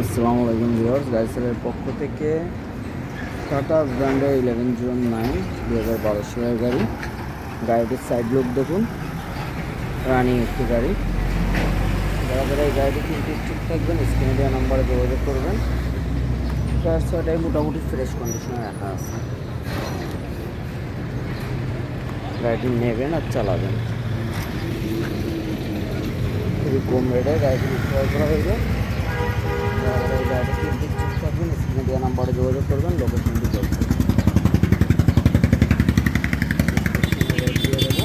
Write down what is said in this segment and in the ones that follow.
আসসালামু আলাইকুম ভিউয়ার্স, গাইসেলের পক্ষ থেকে টাটা ব্র্যান্ডের ইলেভেন জিরো নাইন দু হাজার বারো সালের গাড়ি। গাড়িটির সাইড লুক দেখুন, রানিং একটি গাড়ি। যারা যারা এই গাড়িটি কিনতে ইচ্ছুক থাকবেন স্ক্রিনে দেওয়া নাম্বারে যোগাযোগ করবেন। টায়ার ছয়টাই মোটামুটি ফ্রেশ কন্ডিশনে রাখা আছে। গাড়িটি নেবেন আর চালাবেন। খুবই কম রেটে গাড়িটি বিক্রয় করা হয়েছে যারা এই গাড়িটা কিনতে ইচ্ছুক থাকবেন স্ক্রিনে দেওয়া নাম্বারে যোগাযোগ করবেন লোকেশনটি বলছে দিয়ে দেবো।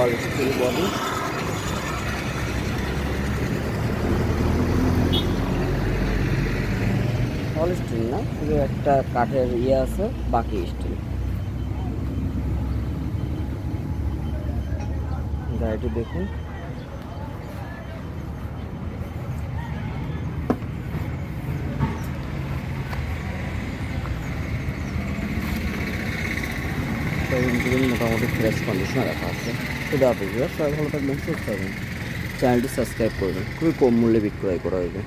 All steel body all steel না, শুধু একটা কাঠের ইয়ে আছে, বাকি স্টিল গাড়িটি দেখুন। সেভেন টিভেন মোটামুটি ফ্রেশ কন্ডিশনে রাখা আছে। শুধু আপনি সবাই ভালো থাকবেন, সুস্থ থাকবেন। চ্যানেলটি সাবস্ক্রাইব করবেন। খুবই কম মূল্যে বিক্রয় করা হয়েছে